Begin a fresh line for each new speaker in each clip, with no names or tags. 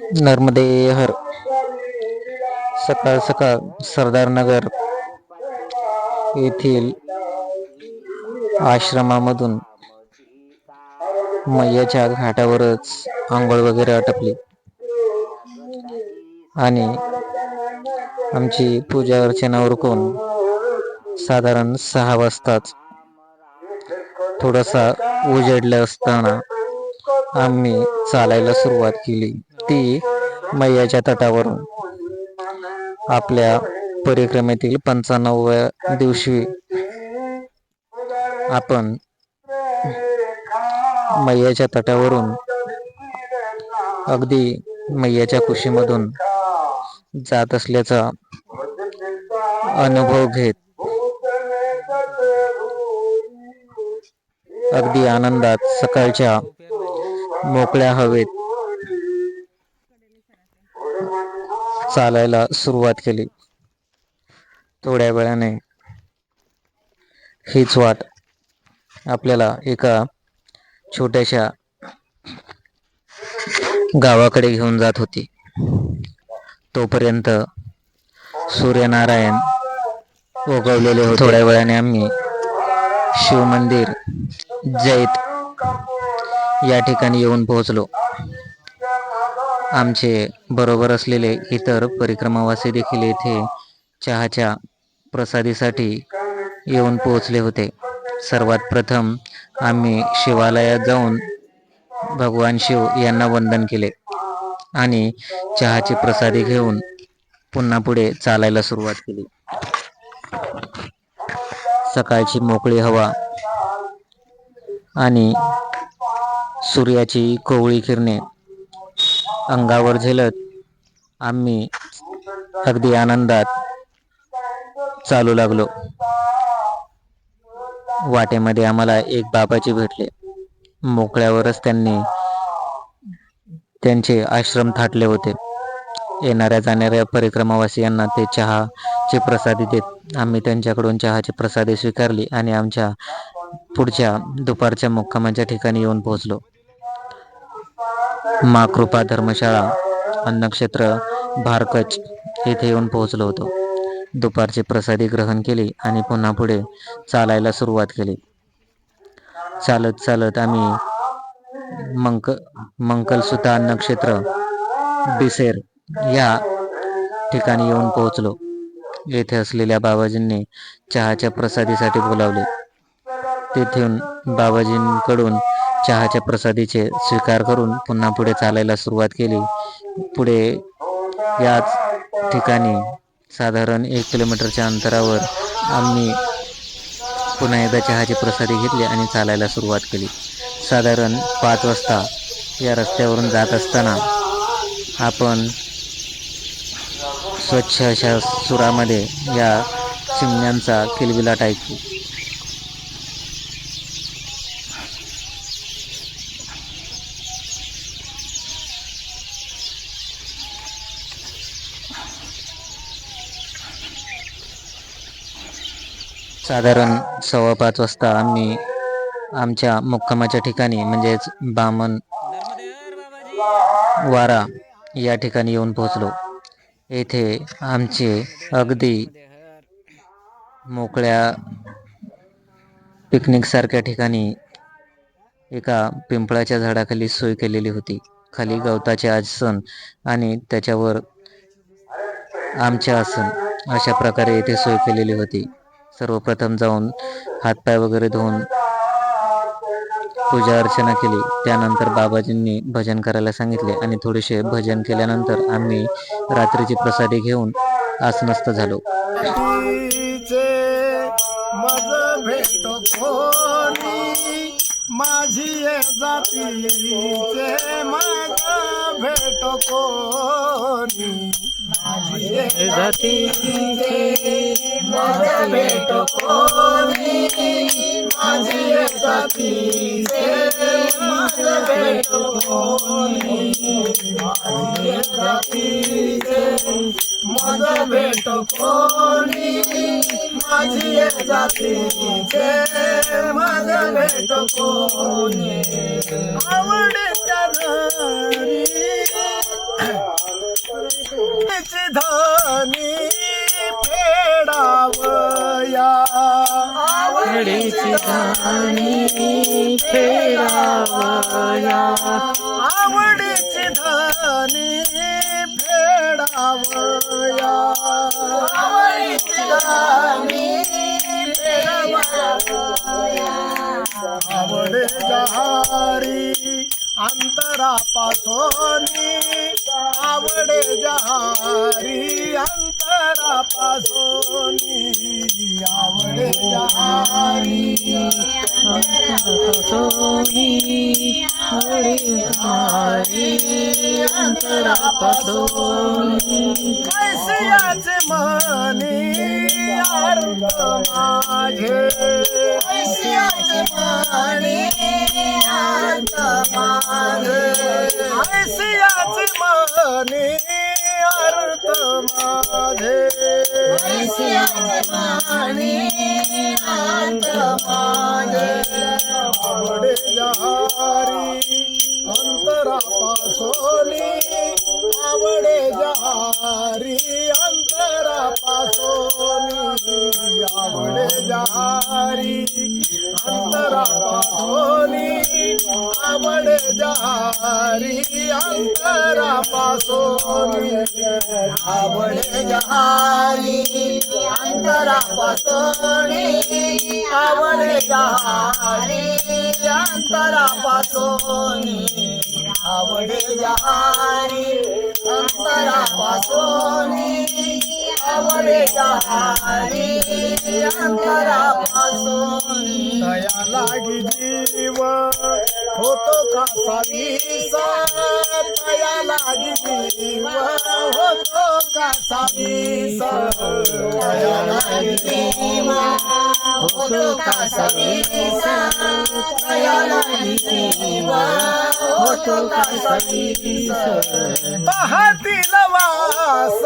नर्मदे हर सकाळ सकाळ सरदार नगर येथील आश्रमामधून मैयाच्या घाटावरच आंघोळ वगैरे आटपली. आणि आमची पूजा अर्चना उरकून साधारण सहा वाजताच थोडासा उजेडलं असताना आम्ही चालायला सुरुवात केली. ती मैयाच्या तटावरून. आपल्या परिक्रमेतील पंचाण्णव्या दिवशी आपण मैयाच्या तटावरून अगदी मैयाच्या कुशीमधून जात असल्याचा अनुभव घेत अगदी आनंदात सकाळच्या मोकळ्या हवेत. चालायला सुरुवात केली. थोड्या वेळाने हीच वाट आपल्याला एका छोट्याशा गावाकडे घेऊन जात होती. तोपर्यंत सूर्यनारायण उगवलेले होते. थोड्या वेळाने आम्ही शिवमंदिर जैत या ठिकाणी येऊन पोहोचलो. आमचे बरोबर असलेले इतर परिक्रमावासी देखील येथे चहाच्या प्रसादीसाठी येऊन पोहोचले होते. सर्वात प्रथम आम्ही शिवालयात जाऊन भगवान शिव यांना वंदन केले आणि चहाची प्रसादी घेऊन पुन्हा पुढे चालायला सुरुवात केली. सकाळची मोकळी हवा आणि सूर्याची कोवळी किरणे अंगावर झेलत आम्ही अगदी आनंदात चालू लागलो. वाटेमध्ये आम्हाला एक बाबाजी भेटले. मोकळ्यावरच त्यांनी त्यांचे आश्रम थाटले होते. येणाऱ्या जाणाऱ्या परिक्रमावासियांना ते चहाचे प्रसादी देत आम्ही त्यांच्याकडून चहाची प्रसादी स्वीकारली आणि आमच्या पुढच्या दुपारच्या मुक्कामाच्या ठिकाणी येऊन पोहोचलो. मा कृपा धर्मशाळा अन्नक्षेत्र भारकच येथे येऊन पोहोचलो होतो. दुपारची प्रसादी ग्रहण केली आणि पुन्हा पुढे चालायला सुरुवात केली. चालत चालत आम्ही मंक मंकलसुता अन्नक्षेत्र बिसेर या ठिकाणी येऊन पोहोचलो. येथे असलेल्या बाबाजींनी चहाच्या प्रसादीसाठी बोलावले. तेथून बाबाजींकडून चहाच्या प्रसादीचे स्वीकार करून पुन्हा पुढे चालायला सुरुवात केली. पुढे याच ठिकाणी साधारण एक किलोमीटरच्या अंतरावर आम्ही पुन्हा एकदा चहाची प्रसादी घेतली आणि चालायला सुरुवात केली. साधारण पाच वाजता या रस्त्यावरून जात असताना आपण स्वच्छ अशा सुरामध्ये या चिमण्यांचा किलबिलाट ऐकू साधारण सव्वा पाच वाजता आम्ही आमच्या मुक्कामाच्या ठिकाणी म्हणजेच बामण वारा या ठिकाणी येऊन पोहोचलो. येथे आमचे अगदी मोकळ्या पिकनिकसारख्या ठिकाणी एका पिंपळाच्या झाडाखाली सोय केलेली होती. खाली गवताचे आसन आणि त्याच्यावर आमचे आसन अशा प्रकारे येथे सोय केलेली होती. सर्वप्रथम जाऊन हातपाय वगैरे धुवून पूजा अर्चना केली. त्यानंतर बाबाजींनी भजन करायला सांगितले आणि थोडेसे भजन केल्यानंतर आम्ही रात्रीची प्रसादी घेऊन आसनस्थ झालो.
माझी ये जातीचे मज भेट कोणी माझी ये जातीचे मज भेट कोणी माझी जातीचे मज भेट कोणी माझी जातीचे मज भेट कोणी आवडत्या घरी. धनी फेडावया.
आवडीची धानी फेडावया.
आवडीची धनी फेडावया. आवडीची धनी आवडे जहारी अंतरापासोनी आवडे जहारी अंतरापासोनी आवडे जहारी
सोनी आवडी हारी अंतरापासोनी
कैसियाचे मनी अर्थ माझे. कैसियाचे मनी अर्थ माझे कैसियाचे मनी अर्थ माझे कैसियाचे मनी माझे आवडे जहारी अंतरापासोनी आवडे जहारी अंतरापासोनी आवडे जहारी हरी अंतरापासोनी आवड जहारी अंतरापासोनी आवड जहारी अंतरापासोनी आवड जहारी अंतरापासोनी आवड जहारी अंतरापासोनी आवडे जहारी अंतरापासोनी. दया लागी जीव होतो कसा सावीसा दया लागी जीव होतो कसा दया लागी जीव होतो कसा दया लागी जीव होतो कसा पाहतील वास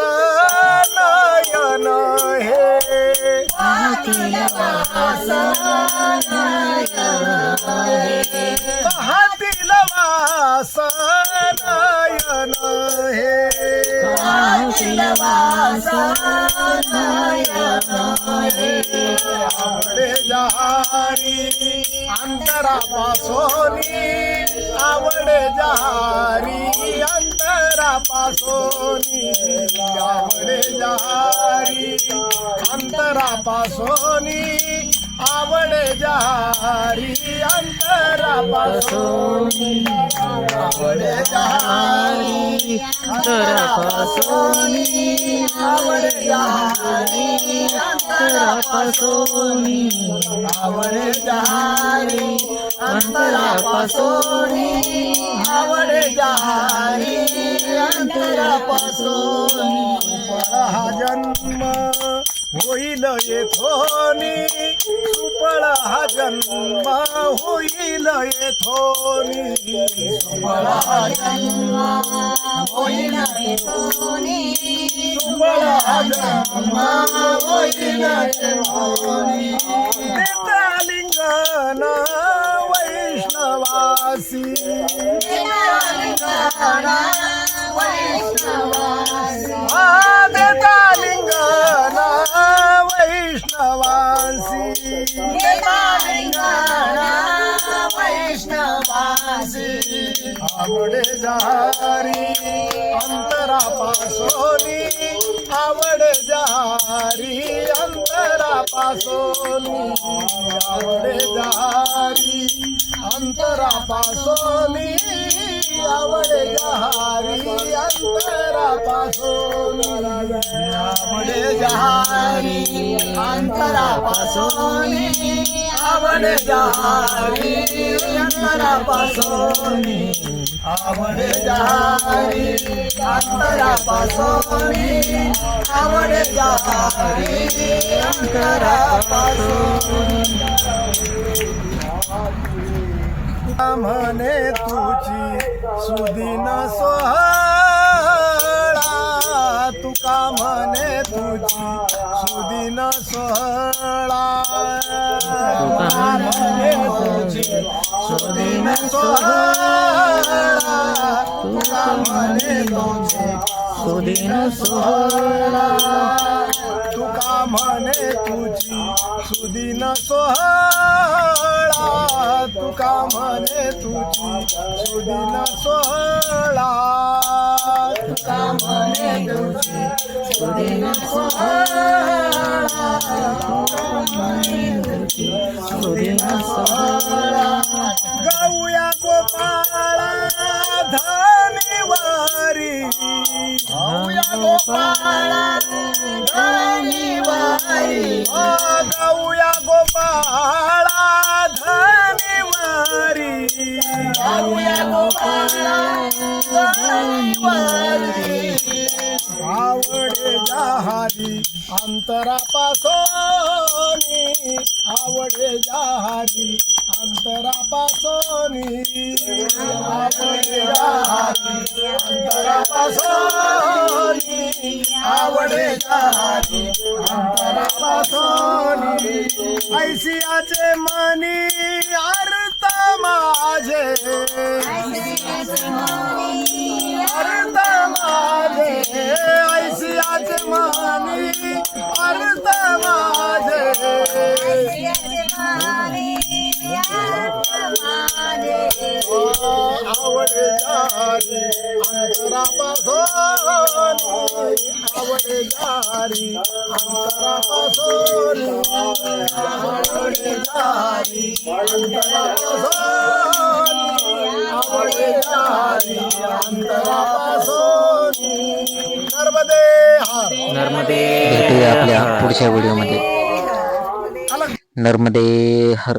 पाहतील वास पाहतील नयन हे पाहतील वास आवडे जहारी अंतरापासोनी आवडे जहारी अंतरापासोनी आवडे जहारी अंतरापासोनी आवड जहारी अंतरापासोनी आवडे जहारी अंतरापासोनी आवडे जहारी अंतरापासोनी आवडे जहारी अंतरापासोनी आवड जहारी अंतरापासोनी हा जन्म होईल येथोनी सुपळ हा जन्म होईल येथोनी सुपळ हा जन्म होईल येथोनी सुपळ हा जन्म होईल येथोनी लिंगन वैष्णवासी हा वैष्णवासी। आवडे जहारी अंतरापासोनी आवडे जहारी अंतरापासोनी आवडे जहारी अंतरापासून आवडे जहारी अंतरापासून आवडे जहारी अंतरापासून आवडे जहारी अंतरापासून आवडे जहारी अंतरापासून आवडे जहारी अंतरापासून म्हणे तुझी सुदिन सोहळा. तुका म्हणे तुझी सुदिन सोहळा. म्हणे तुझी सुदिन सोहळा. तुका म्हणे तुझे सुदिन सोहळा. म्हणे तुझी सुदिन सोहळा. तुका म्हणे तुझी सुदिन सोहळा? तुका म्हणे तुझी सुदिन सोहळा? तुका म्हणे तुझी सुदिन सोहळा? आवडे जहारी अंतरापासोनी आवडे जहारी अंतरापासोनी. आवडे जहारी अंतरापासोनी. आवडे जहारी अंतरापासोनी ऐसियाचे मनी अर्थ माझे. अर्थ माझे ऐसियाचे मनी आवडे जारी अंतरापासून आवडे जारी अंतरापासून
नर्मदे
भेटूया आपल्या पुढच्या व्हिडिओमध्ये. नर्मदे हर